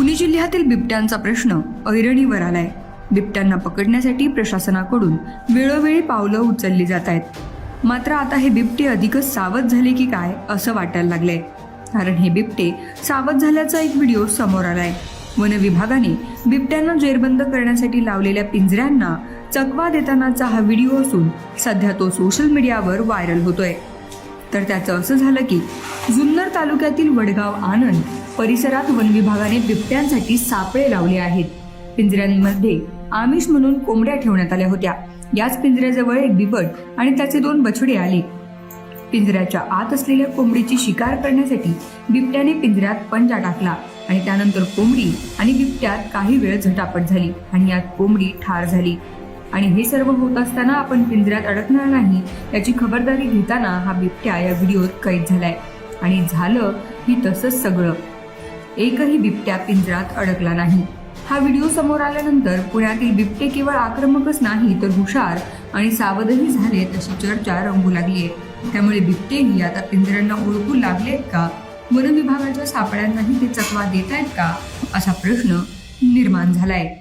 पुणे जिल्ह्यातील बिबट्यांचा प्रश्न ऐरणीवर आलाय. बिबट्यांना पकडण्यासाठी प्रशासनाकडून वेळोवेळी पावलं उचलली जात आहेत. मात्र आता हे बिबटे अधिकच सावध झाले की काय असं वाटायला लागलंय. कारण हे बिबटे सावध झाल्याचा एक व्हिडिओ समोर आलाय. वन विभागाने बिबट्यांना जेरबंद करण्यासाठी लावलेल्या पिंजऱ्यांना चकवा देतानाचा हा व्हिडिओ असून सध्या तो सोशल मीडियावर व्हायरल होतोय. तर त्याचं असं झालं की जुन्नर तालुक्यातील वडगाव आनंद परिसरात वन विभागाने बिबट्यांसाठी सापळे लावले आहेत. पिंजऱ्यांमध्ये आमिष म्हणून कोंबड्या ठेवण्यात आल्या होत्या. याच पिंजऱ्याजवळ एक बिबट आणि त्याचे दोन बछडे आले. पिंजऱ्याच्या आत असलेल्या कोंबडीची शिकार करण्यासाठी बिबट्याने पिंजऱ्यात पंजा टाकला आणि त्यानंतर कोंबडी आणि बिबट्यात काही वेळ झटापट झाली आणि यात कोंबडी ठार झाली. आणि हे सर्व होत असताना आपण पिंजऱ्यात अडकणार नाही याची खबरदारी घेताना हा बिबट्या या व्हिडिओत कैद झालाय. आणि झालं ही तसंच सगळं. एकही बिबट्या पिंजऱ्यात अडकला नाही. हा व्हिडिओ समोर आल्यानंतर पुण्यातील बिबटे केवळ आक्रमकच नाही तर हुशार आणि सावधही झाले तशी चर्चा रंगू लागली आहे. त्यामुळे बिबटेही आता पिंजऱ्यांना ओळखू आहेत का? वनविभागाच्या सापड्यांनाही सापळ्यांनाही ते चकवा देत आहेत का? असा प्रश्न निर्माण झाला आहे